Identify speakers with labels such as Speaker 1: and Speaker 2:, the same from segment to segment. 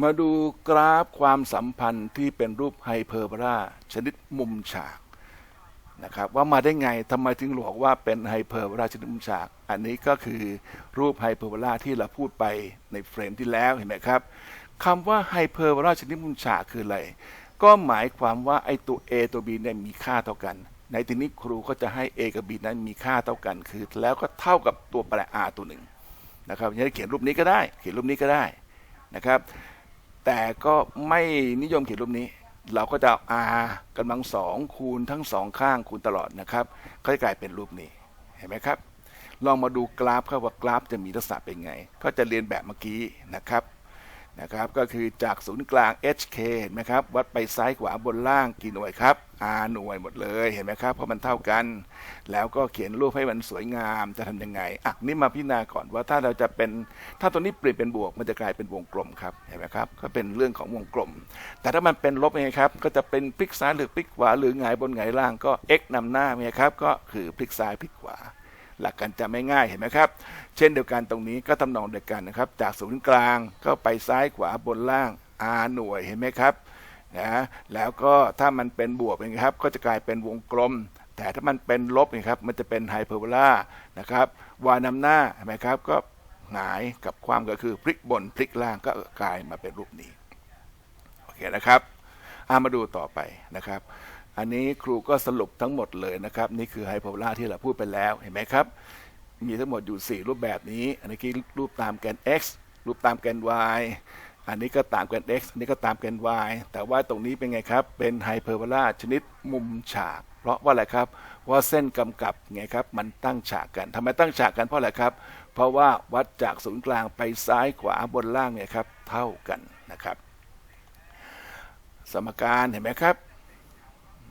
Speaker 1: มาดูกราฟความสัมพันธ์ที่เป็นรูปไฮเพอร์บราชนิดมุมฉากนะครับว่ามาได้ไงทำไมถึงบอกว่าเป็นไฮเพอร์บราชนิดมุมฉาก อันนี้ก็คือรูปไฮเพอร์บราที่เราพูดไปในเฟรมที่แล้วเห็นไหมครับคำว่าไฮเพอร์บราชนิดมุมฉากคืออะไร ก็หมายความว่าไอตัว A ตัว B เนี่ยมีค่าเท่ากัน ในที่นี้ครูก็จะให้ A กับ B นั้นมีค่าเท่ากันคือ แล้วก็เท่ากับตัวแปร R ตัวหนึ่งนะครับจะเขียนรูปนี้ก็ได้ เขียนรูปนี้ก็ได้นะครับ แต่ก็ไม่นิยมเขียนรูปนี้ เราก็จะอา r กำลังสองคูณทั้งสองข้างคูณตลอดนะครับ ก็จะกลายเป็นรูปนี้เห็นไหมครับ ลองมาดูกราฟครับว่ากราฟจะมีลักษณะเป็นไง ก็จะเรียนแบบเมื่อกี้นะครับ นะครับก็คือจากศูนย์กลาง HK เห็นไหมครับวัดไปซ้ายขวาบนล่างกี่หน่วยครับ R หน่วยหมดเลยเห็นไหมครับเพราะมันเท่ากัน แล้วก็เขียนรูปให้มันสวยงามจะทำยังไงอะนี่มาพิจารณาก่อนว่าถ้าเราจะเป็นถ้าตัวนี้เปลี่ยนเป็นบวกมันจะกลายเป็นวงกลมครับเห็นไหมครับก็เป็นเรื่องของวงกลม แต่ถ้ามันเป็นลบไงครับก็จะเป็นพลิกซ้ายหรือพลิกขวาหรือหงายบนหงายล่างก็ x นำหน้าไงครับก็คือพลิกซ้ายพลิกขวา หลักการจำไม่ง่ายเห็นไหมครับ เช่นเดียวกันตรงนี้ก็ทำนองเดียวกันนะครับ จากศูนย์กลางก็ไปซ้ายขวาบนล่าง r หน่วยเห็นไหมครับนะแล้วก็ถ้ามันเป็นบวกนะครับ ก็จะกลายเป็นวงกลม แต่ถ้ามันเป็นลบนะครับ มันจะเป็นไฮเปอร์โบลานะครับวานำหน้าเห็นไหมครับ ก็หงายกับความก็คือพลิกบนพลิกล่างก็กลายมาเป็นรูปนี้ โอเคนะครับามาดูต่อไปนะครับ อันนี้ครูก็สรุปทั้งหมดเลยนะครับ นี่คือไฮเปอร์โบลาที่เราพูดไปแล้วเห็นไหมครับ มีทั้งหมดอยู่ 4 รูปแบบนี้ อันนี้คือรูปตามแกน x รูปตามแกน y อันนี้ก็ตามแกน x อันนี้ก็ตามแกน y แต่ว่าตรงนี้เป็นไงครับ เป็นไฮเปอร์โบลาชนิดมุมฉาก เพราะว่าอะไรครับว่าเส้นกำกับไงครับ มันตั้งฉากกันทำไมตั้งฉากกันเพราะอะไรครับ เพราะว่าวัดจากศูนย์กลางไปซ้ายขวาบนล่างไงครับเท่ากันนะครับ สมการเห็นไหมครับ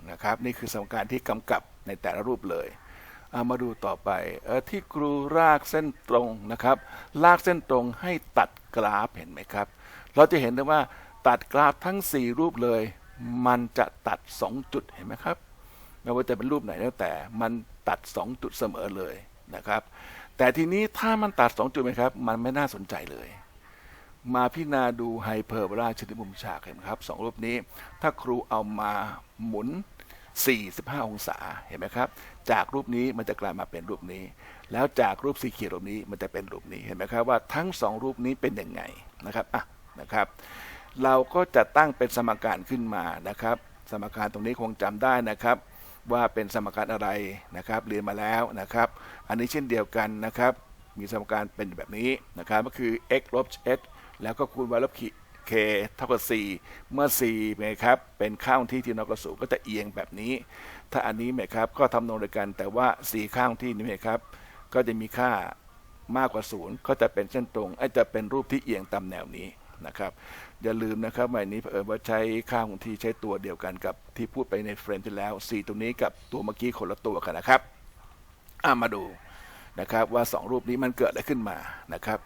Speaker 1: นะครับนี่คือสมการที่กำกับในแต่ละรูปเลยเามาดูต่อไปเออที่ครูรากเส้นตรงนะครับ ลากเส้นตรงให้ตัดกราฟเห็นไหมครับ เราจะเห็นได้ว่าตัดกราฟทั้ง 4 รูปเลย มันจะตัด 2 จุดเห็นไหมครับไม่ว่าจะเป็นรูปไหนแล้วแต่มันตัด 2 จุดเสมอเลยนะครับ แต่ทีนี้ถ้ามันตัด 2 จุดไหมครับ มันไม่น่าสนใจเลย มาพิจารณาดูไฮเปอร์บลาชนิมุมฉากเห็นไหมครับสองรูปนี้ ถ้าครูเอามาหมุน 45 องศาเห็นไหมครับ จากรูปนี้มันจะกลายมาเป็นรูปนี้ แล้วจากรูปสีเขียวรูปนี้มันจะเป็นรูปนี้เห็นไหมครับว่าทั้งสองรูปนี้เป็นยังไงนะครับอะนะครับ เราก็จะตั้งเป็นสมการขึ้นมานะครับ สมการตรงนี้คงจำได้นะครับ ว่าเป็นสมการอะไรนะครับเรียนมาแล้วนะครับ อันนี้เช่นเดียวกันนะครับ มีสมการเป็นแบบนี้นะครับก็คือ x ลบ h แล้วก็คูณ y ลบ k เท่ากับ4เมื่อ4เป็นครับเป็นข้างที่ที่นอกระสูก็จะเอียงแบบนี้ ถ้าอันนี้ไหมครับก็ทำนองเดียวกัน แต่ว่า 4 ข้างที่นี้ไหมครับ ก็จะมีค่ามากกว่า0ก็จะเป็นเส้นตรงไอ้จะเป็นรูปที่เอียงตามแนวนี้นะครับอย่าลืมนะครับใหม่นี้เผอิญว่าใช้ค่าของที่ใช้ตัวเดียวกันกับที่พูดไปในเฟรมที่แล้ว 4 ตรงนี้กับตัวเมื่อกี้คนละตัวกันนะครับอ่ามาดู นะครับว่า 2 รูปนี้มันเกิดอะไรขึ้นมานะครับ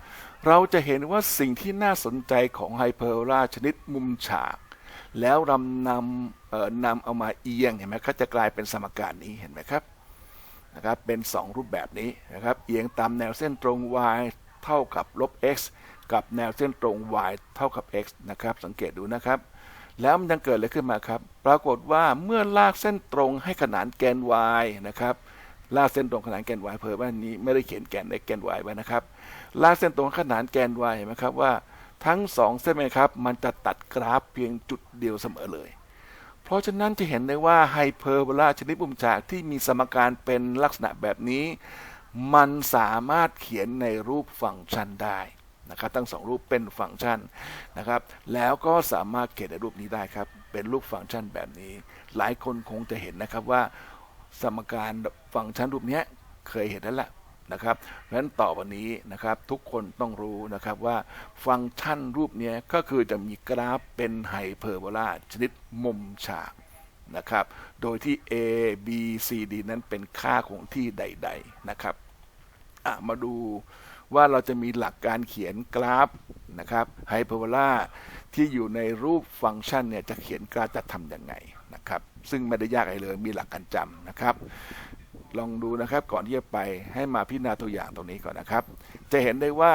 Speaker 1: เราจะเห็นว่าสิ่งที่น่าสนใจของไฮเปอร์ราชนิดมุมฉาก แล้วรำนำเอ่อนำเอามาเอียงเห็นไหมก็จะกลายเป็นสมการนี้เห็นไหมครับนะครับเป็น 2 รูปแบบนี้นะครับเอียงตามแนวเส้นตรง y เท่ากับลบ x กับแนวเส้นตรง y เท่ากับ x นะครับ สังเกตดูนะครับ แล้วมันยังเกิดอะไรขึ้นมาครับ ปรากฏว่าเมื่อลากเส้นตรงให้ขนานแกน y นะครับ ลากเส้นตรงขนานแกน y เพิ่มว่านี้ไม่ได้เขียนแกนในแกน y ไว้นะครับ ลากเส้นตรงขนานแกน y เห็นไหมครับว่าทั้งสองเส้นไหมครับ มันจะตัดกราฟเพียงจุดเดียวเสมอเลย เพราะฉะนั้นจะเห็นได้ว่าไฮเปอร์โบลาชนิดมุมฉากที่มีสมการเป็นลักษณะแบบนี้ มันสามารถเขียนในรูปฟังก์ชันได้นะครับทั้งสองรูปเป็นฟังก์ชันนะครับ แล้วก็สามารถเขียนในรูปนี้ได้ครับ เป็นรูปฟังก์ชันแบบนี้ หลายคนคงจะเห็นนะครับว่าสมการ ฟังก์ชันรูปนี้เคยเห็นแล้วแหละนะครับเพราะฉะนั้นต่อวันนี้นะครับทุกคนต้องรู้นะครับว่าฟังก์ชันรูปนี้ก็คือจะมีกราฟเป็นไฮเปอร์โบลาชนิดมุมฉากนะครับ โดยที่ A B C D นั้นเป็นค่าของที่ใด ๆนะครับมาดูว่าเราจะมีหลักการเขียนกราฟนะครับไฮเปอร์โบลาที่อยู่ในรูปฟังก์ชันเนี่ยจะเขียนกราฟจะทำยังไงนะครับ ซึ่งไม่ได้ยากอะไรเลยมีหลักการจำนะครับ ลองดูนะครับก่อนที่จะไปให้มาพิจารณาตัวอย่างตรงนี้ก่อนนะครับ จะเห็นได้ว่า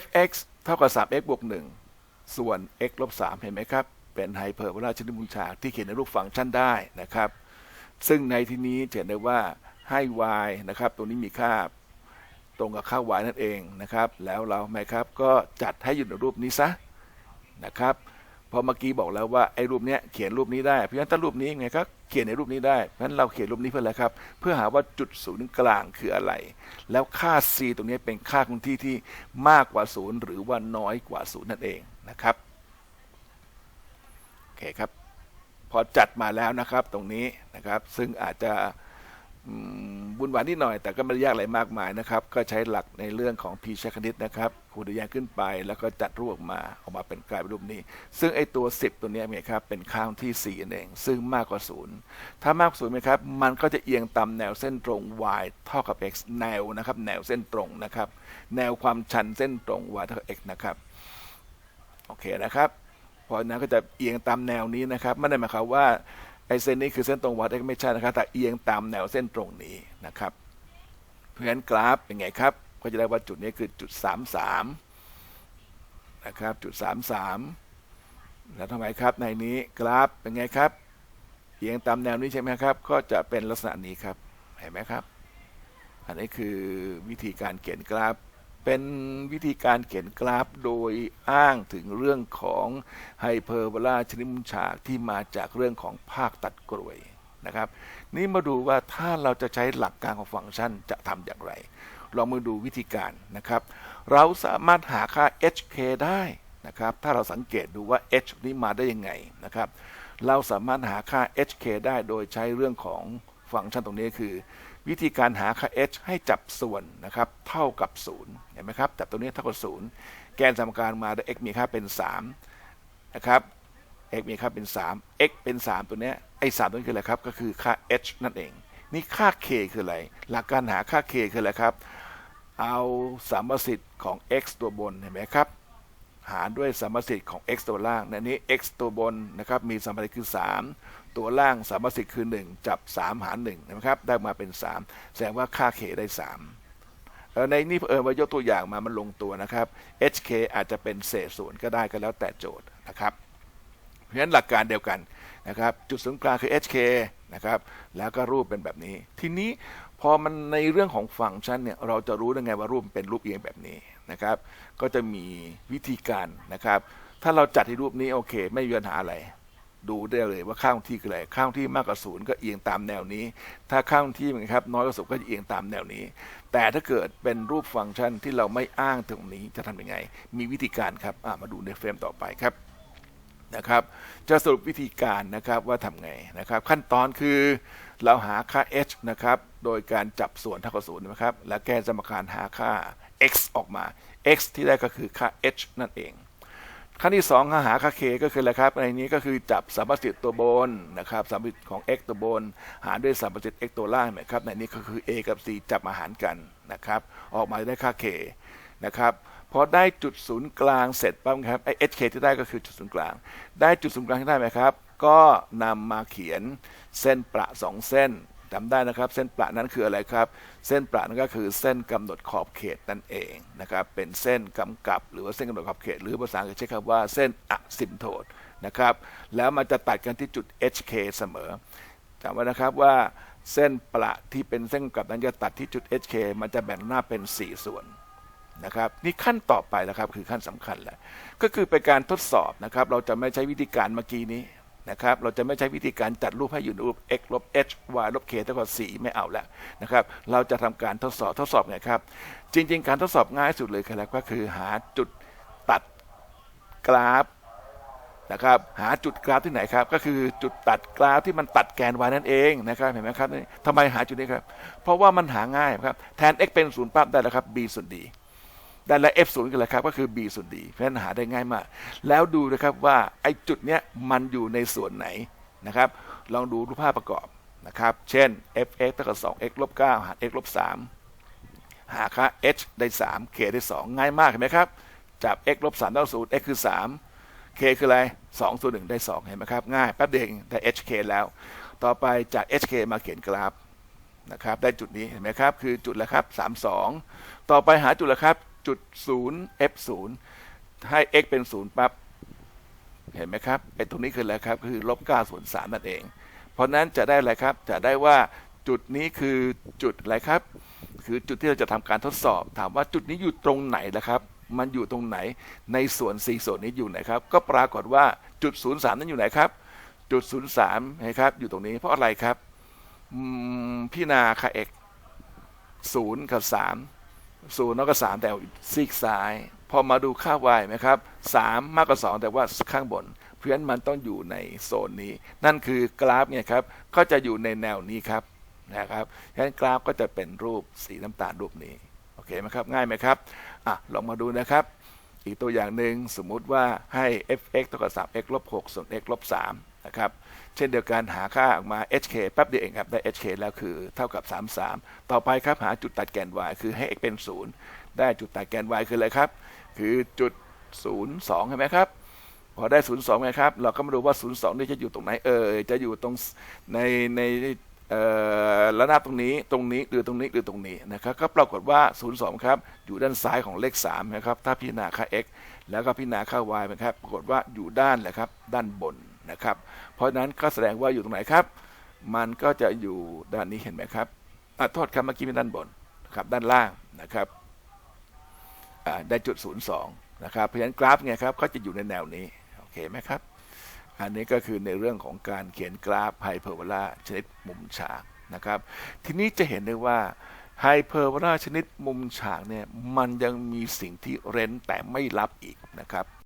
Speaker 1: fx เท่ากับ 3x บวก1ส่วน x ลบ3เห็นไหมครับ เป็นไฮเปอร์โบลาชนิดมุมฉากที่เขียนในรูปฟังก์ชันได้นะครับ ซึ่งในที่นี้จะเห็นได้ว่าให้ y นะครับ ตัวนี้มีค่าตรงกับค่า y นั่นเองนะครับ แล้วเราไหมครับก็จัดให้อยู่ในรูปนี้ซะนะครับ พอเมื่อกี้บอกแล้วว่าไอ้รูปเนี้ยเขียนรูปนี้ได้ เพราะฉะนั้นถ้ารูปนี้ไงครับเขียนในรูปนี้ได้ เพราะฉะนั้นเราเขียนรูปนี้เพื่ออะไรครับ เพื่อหาว่าจุดศูนย์กลางคืออะไร แล้วค่า c ตรงนี้เป็นค่าคงที่ที่มากกว่าศูนย์หรือว่าน้อยกว่าศูนย์นั่นเองนะครับ โอเคครับ พอจัดมาแล้วนะครับตรงนี้นะครับ ซึ่งอาจจะ บุญหวานนิดหน่อย แต่ก็ไม่ได้ยากอะไรมากมายนะครับ ก็ใช้หลักในเรื่องของพีชคณิตนะครับคูณด้วยยางขึ้นไปแล้วก็จัดรูปออกมาออกมาเป็นกลายเป็นรูปนี้ ซึ่งไอตัว 10 ตัวนี้เนี่ยครับเป็นค่าที่4เอง ซึ่งมากกว่าศูนย์ถ้ามากกว่าศูนย์ไหมครับมันก็จะเอียงตามแนวเส้นตรง y เท่ากับ x แนวนะครับแนวเส้นตรงนะครับแนวความชันเส้นตรง y เท่ากับ x นะครับโอเคนะครับเพราะนั้นก็จะเอียงตามแนวนี้นะครับไม่ได้หมายความว่า ไอเส้นนี้คือเส้นตรงวัดไม่ใช่นะครับ แต่เอียงตามแนวเส้นตรงนี้นะครับ เพราะฉะนั้นกราฟเป็นไงครับ ก็จะได้ว่าจุดนี้คือจุด 33 นะครับ จุด 33 แล้วทำไมครับ ในนี้กราฟเป็นไงครับ เอียงตามแนวนี้ใช่ไหมครับ ก็จะเป็นลักษณะนี้ครับ เห็นไหมครับ อันนี้คือวิธีการเขียนกราฟ เป็นวิธีการเขียนกราฟโดยอ้างถึงเรื่องของไฮเปอร์โบลาชนิดมุมฉากที่มาจากเรื่องของภาคตัดกรวยนะครับ นี่มาดูว่าถ้าเราจะใช้หลักการของฟังก์ชันจะทำอย่างไรลองมาดูวิธีการนะครับ เราสามารถหาค่า hk ได้นะครับ ถ้าเราสังเกตดูว่า h นี้มาได้ยังไงนะครับ เราสามารถหาค่า hk ได้โดยใช้เรื่องของฟังก์ชันตรงนี้คือ วิธีการหาค่า h ให้จับส่วนนะครับเท่ากับ 0 เห็นไหมครับ จับตัวนี้เท่ากับ 0 แกนสมการมาได้ x มีค่าเป็น 3 นะครับ x มีค่าเป็น 3 x เป็น 3 ตัวนี้ไอ้3ตัวนี้คืออะไรครับ ก็คือค่า h นั่นเอง นี่ค่า k คืออะไร หลักการหาค่า k คืออะไรครับ เอาสามสิทธิ์ของ x ตัวบน เห็นไหมครับ หารด้วยสามสิทธิ์ของ x ตัวล่างในนี้ x ตัวบนนะครับ มีสามสิทธิ์คือ 3 ตัวล่างสามสิทธิ์คือ 1 จับ 3 หาร1นะครับ ได้มาเป็น 3 แสดงว่าค่า k ได้ 3 ในนี้เออว่ายกตัวอย่างมามันลงตัวนะครับ hk อาจจะเป็นเศษส่วนก็ได้ก็แล้วแต่โจทย์นะครับ เพราะฉะนั้นหลักการเดียวกันนะครับ จุดศูนย์กลางคือ hk นะครับ แล้วก็รูปเป็นแบบนี้ ทีนี้พอมันในเรื่องของฟังก์ชันเนี่ยเราจะรู้ได้ไงว่ารูปเป็นรูปเอียงแบบนี้นะครับ ก็จะมีวิธีการนะครับ ถ้าเราจัดที่รูปนี้โอเค ไม่มีปัญหาอะไร ดูได้เลยว่าข้างที่คืออะไรข้างที่มากกว่าศูนย์ก็เอียงตามแนวนี้ ถ้าข้างที่มันครับน้อยกว่าศูนย์ก็จะเอียงตามแนวนี้ แต่ถ้าเกิดเป็นรูปฟังก์ชันที่เราไม่อ้างตรงนี้จะทำยังไง มีวิธีการครับมาดูในเฟรมต่อไปครับนะครับจะสรุปวิธีการนะครับว่าทำไงนะครับ ขั้นตอนคือเราหาค่า h นะครับโดยการจับส่วนเท่ากับศูนย์นะครับและแก้สมการหาค่า x ออกมา x ที่ได้ก็คือค่า h นั่นเอง ขั้นที่2หาค่า k ก็คืออะไรครับในนี้ก็คือจับสัมประสิทธิ์ตัวบนนะครับสัมประสิทธิ์ของ x ตัวบน หารด้วยสัมประสิทธิ์ x ตัวล่างนะครับในนี้ก็คือ a กับ c จับมาหารกันนะครับ ออกมาได้ค่า k นะครับพอได้จุดศูนย์กลางเสร็จปั๊บครับไอ้ hk ที่ได้ก็คือจุดศูนย์กลาง ได้จุดศูนย์กลางที่ได้ไหมครับ ก็นำมาเขียนเส้นประสองเส้น จำได้นะครับ เส้นประนั้นคืออะไรครับ เส้นประนั้นก็คือเส้นกำหนดขอบเขตนั่นเองนะครับ เป็นเส้นกำกับ หรือว่าเส้นกำหนดขอบเขต หรือภาษาอังกฤษใช้คำว่าเส้นอะซิมโทดนะครับ แล้วมันจะตัดกันที่จุด HK เสมอจำไว้นะครับว่าเส้นประที่เป็นเส้นกับนั้นจะตัดที่จุด HK มันจะแบ่งหน้าเป็น 4 ส่วนนะครับนี่ขั้นต่อไปแล้วครับคือขั้นสำคัญแหละก็คือเป็นการทดสอบนะครับ เราจะไม่ใช้วิธีการเมื่อกี้นี้ นะครับ เราจะไม่ใช้วิธีการจัดรูปให้อยู่ในรูป x ลบ h y ลบ k เท่ากับ4ไม่เอาแล้วนะครับ เราจะทำการทดสอบทดสอบไงครับ จริง ๆ การทดสอบง่ายสุดเลยครับก็คือหาจุดตัดกราฟนะครับ หาจุดกราฟที่ไหนครับ ก็คือจุดตัดกราฟที่มันตัดแกน y นั่นเองนะครับ เห็นไหมครับทำไมหาจุดนี้ครับ เพราะว่ามันหาง่ายครับ แทน x เป็นศูนย์ปั๊บได้แล้วครับ b ส่วน d ได้แล้ว f 0กันเลยครับก็คือ b ส่วน d เพราะฉะนั้นหาได้ง่ายมาก แล้วดูนะครับว่าไอ้จุดเนี้ยมันอยู่ในส่วนไหนนะครับ ลองดูรูปภาพประกอบนะครับ เช่น f(x) เท่ากับ 2x ลบ9หาร x ลบ3หาค่า h ได้ 3 k ได้ 2 ง่ายมากเห็นไหมครับ จับ x ลบ3เท่า0 x คือ 3 k คืออะไร 2 ส่วน 1 ได้ 2 เห็นไหมครับ ง่ายแป๊บเดียวได้ hk แล้ว ต่อไปจาก hk มาเขียนกราฟนะครับ ได้จุดนี้เห็นไหมครับ คือจุดแล้วครับ 32 ต่อไปหาจุดแล้วครับ จุด0 f 0ให้ x เป็นศูนย์ปั๊บ เห็นไหมครับไอ้ตรงนี้คืออะไรครับ คือลบ9ส่วน3นั่นเอง เพราะนั้นจะได้อะไรครับ จะได้ว่าจุดนี้คือจุดอะไรครับ คือจุดที่เราจะทำการทดสอบ ถามว่าจุดนี้อยู่ตรงไหนนะครับ มันอยู่ตรงไหน ในส่วน4ส่วนนี้อยู่ไหนครับ ก็ปรากฏว่าจุด 0 3 นั้นอยู่ไหนครับ จุด 0 3นะครับ อยู่ตรงนี้เพราะอะไรครับพี่นาค่ะ x 0กับ3 0แล้วก็3แต่ซีกซ้าย พอมาดูค่า y ไหมครับ3มมากกว่า2แต่ว่าข้างบน เพราะฉะนั้นมันต้องอยู่ในโซนนี้ นั่นคือกราฟเนี่ยครับก็จะอยู่ในแนวนี้ครับนะครับฉะนั้นกราฟก็จะเป็นรูปสีน้ำตาลรูปนี้โอเคไหมครับง่ายไหมครับอะลองมาดูนะครับอีกตัวอย่างหนึ่งสมมุติว่าให้ f(x) เท่ากับ 3x ลบ6ส่วน x ลบ3 นะครับเช่นเดียวกันหาค่าออกมา hk แป๊บเดียวเองครับได้ hk แล้วคือเท่ากับ 33 ต่อไปครับหาจุดตัดแกน y คือให้ x เป็น 0 ได้จุดตัดแกน y คืออะไรครับ คือจุด 02 ใช่ไหมครับ พอได้ 02ไงครับ เราก็มาดูว่า 02 นี่จะอยู่ตรงไหนเอ่ยจะอยู่ตรงในในเอ่อระนาบตรงนี้ตรงนี้หรือตรงนี้หรือตรงนี้นะครับก็ปรากฏว่า 02 ครับ อยู่ด้านซ้ายของเลข3นะครับถ้าพิจารณาค่า x แล้วก็พิจารณาค่า y นะครับปรากฏว่าอยู่ด้านแหละครับด้านบน นะครับ เพราะฉะนั้นก็แสดงว่าอยู่ตรงไหนครับ มันก็จะอยู่ด้านนี้เห็นไหมครับอโทษครับเมื่อกี้เป็นด้านบนครับด้านล่างนะครับได้จุด 02 นะครับ เพราะฉะนั้นกราฟเนี่ยครับก็จะอยู่ในแนวนี้โอเคไหมครับ อันนี้ก็คือในเรื่องของการเขียนกราฟไฮเปอร์โบลาชนิดมุมฉากนะครับ ทีนี้จะเห็นได้ว่าไฮเปอร์โบลาชนิดมุมฉากเนี่ยมันยังมีสิ่งที่เร้นแต่ไม่รับอีกนะครับ